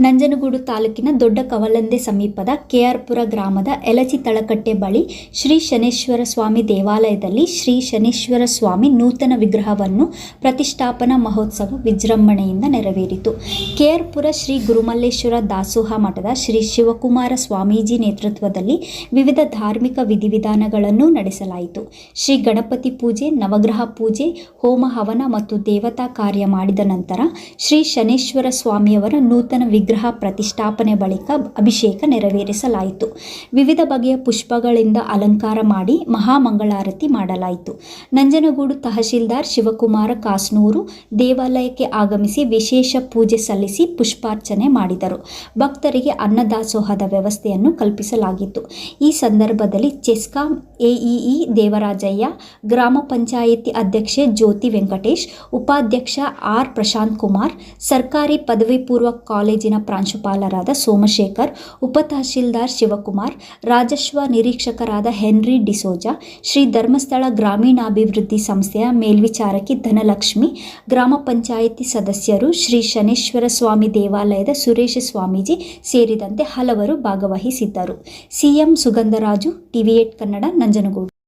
ನಂಜನಗೂಡು ತಾಲೂಕಿನ ದೊಡ್ಡ ಕವಲಂದೆ ಸಮೀಪದ ಕೆಆರ್ಪುರ ಗ್ರಾಮದ ಎಲಚಿ ತಳಕಟ್ಟೆ ಬಳಿ ಶ್ರೀ ಶನೇಶ್ವರ ಸ್ವಾಮಿ ದೇವಾಲಯದಲ್ಲಿ ಶ್ರೀ ಶನೇಶ್ವರ ಸ್ವಾಮಿ ನೂತನ ವಿಗ್ರಹವನ್ನು ಪ್ರತಿಷ್ಠಾಪನಾ ಮಹೋತ್ಸವ ವಿಜೃಂಭಣೆಯಿಂದ ನೆರವೇರಿತು. ಕೆಆರ್ಪುರ ಶ್ರೀ ಗುರುಮಲ್ಲೇಶ್ವರ ದಾಸೋಹ ಮಠದ ಶ್ರೀ ಶಿವಕುಮಾರ ಸ್ವಾಮೀಜಿ ನೇತೃತ್ವದಲ್ಲಿ ವಿವಿಧ ಧಾರ್ಮಿಕ ವಿಧಿವಿಧಾನಗಳನ್ನು ನಡೆಸಲಾಯಿತು. ಶ್ರೀ ಗಣಪತಿ ಪೂಜೆ, ನವಗ್ರಹ ಪೂಜೆ, ಹೋಮ ಹವನ ಮತ್ತು ದೇವತಾ ಕಾರ್ಯ ಮಾಡಿದ ನಂತರ ಶ್ರೀ ಶನೇಶ್ವರ ಸ್ವಾಮಿಯವರ ನೂತನ ವಿಗ್ರಹ ಪ್ರತಿಷ್ಠಾಪನೆ ಬಳಿಕ ಅಭಿಷೇಕ ನೆರವೇರಿಸಲಾಯಿತು. ವಿವಿಧ ಬಗೆಯ ಪುಷ್ಪಗಳಿಂದ ಅಲಂಕಾರ ಮಾಡಿ ಮಹಾಮಂಗಳಾರತಿ ಮಾಡಲಾಯಿತು. ನಂಜನಗೂಡು ತಹಶೀಲ್ದಾರ್ ಶಿವಕುಮಾರ ಕಾಸ್ನೂರು ದೇವಾಲಯಕ್ಕೆ ಆಗಮಿಸಿ ವಿಶೇಷ ಪೂಜೆ ಸಲ್ಲಿಸಿ ಪುಷ್ಪಾರ್ಚನೆ ಮಾಡಿದರು. ಭಕ್ತರಿಗೆ ಅನ್ನದಾಸೋಹದ ವ್ಯವಸ್ಥೆಯನ್ನು ಕಲ್ಪಿಸಲಾಗಿತ್ತು. ಈ ಸಂದರ್ಭದಲ್ಲಿ ಚೆಸ್ಕಾಂ ಎಇಇ ದೇವರಾಜಯ್ಯ, ಗ್ರಾಮ ಪಂಚಾಯಿತಿ ಅಧ್ಯಕ್ಷೆ ಜ್ಯೋತಿ ವೆಂಕಟೇಶ್, ಉಪಾಧ್ಯಕ್ಷ ಆರ್ ಪ್ರಶಾಂತ್ ಕುಮಾರ್, ಸರ್ಕಾರಿ ಪದವಿ ಪೂರ್ವ ಕಾಲೇಜಿನ ಪ್ರಾಂಶುಪಾಲರಾದ ಸೋಮಶೇಖರ್, ಉಪ ತಹಶೀಲ್ದಾರ್ ಶಿವಕುಮಾರ್, ರಾಜಸ್ವ ನಿರೀಕ್ಷಕರಾದ ಹೆನ್ರಿ ಡಿಸೋಜಾ, ಶ್ರೀ ಧರ್ಮಸ್ಥಳ ಗ್ರಾಮೀಣಾಭಿವೃದ್ಧಿ ಸಂಸ್ಥೆಯ ಮೇಲ್ವಿಚಾರಕಿ ಧನಲಕ್ಷ್ಮಿ, ಗ್ರಾಮ ಪಂಚಾಯಿತಿ ಸದಸ್ಯರು ಶ್ರೀ ಶನೇಶ್ವರ ಸ್ವಾಮಿ ದೇವಾಲಯದ ಸುರೇಶ ಸ್ವಾಮೀಜಿ ಸೇರಿದಂತೆ ಹಲವರು ಭಾಗವಹಿಸಿದ್ದರು. CM Sugandharaju TV Kannada, Nanjangud.